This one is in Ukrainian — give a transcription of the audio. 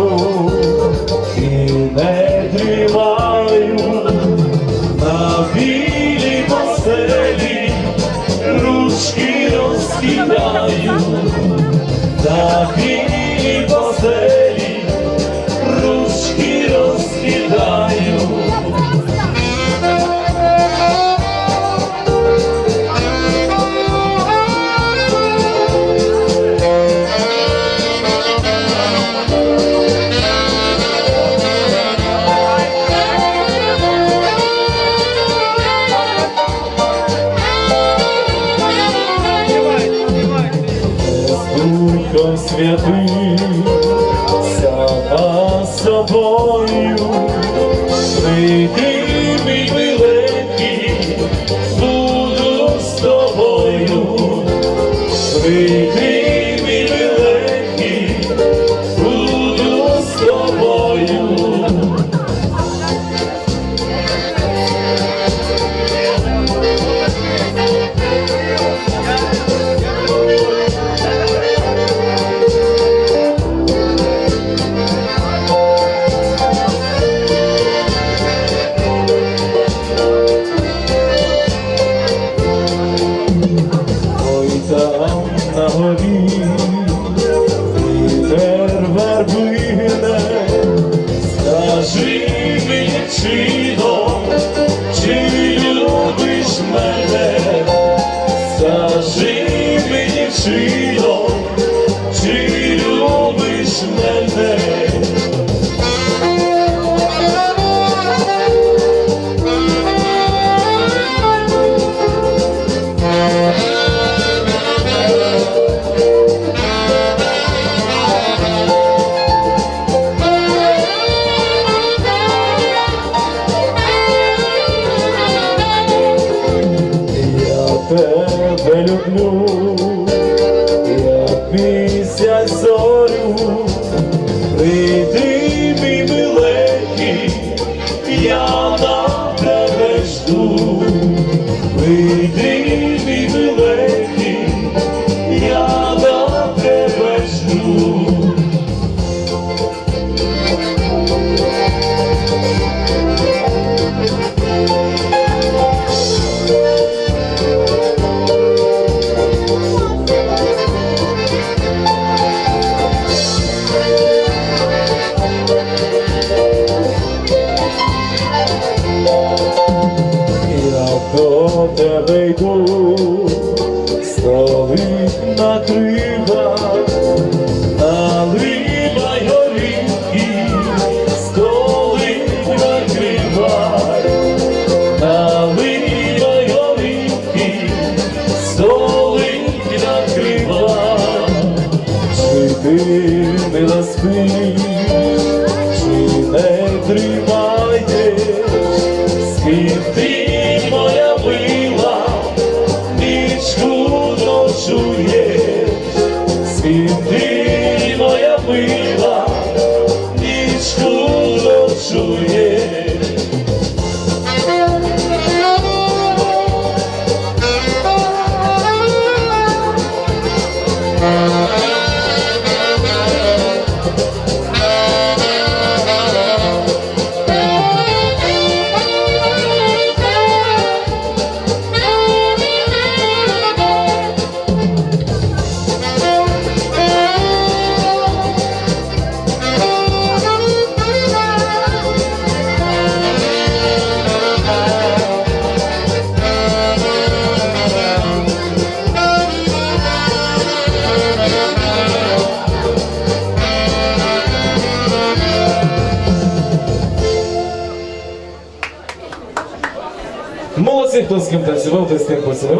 сплю і не дрімаю на білій постелі ручки розкидаю Духом святим, сама собою, прийди, мені чи любиш мене. Я тебе люблю, тебе йду, столик накрива, наливай горіхи, столик накривай, наливай горіхи, столик накривай. Чи ти мила спиш, чи не тримаєш, з yeah. хто з ким танцював, той з тим поцілував.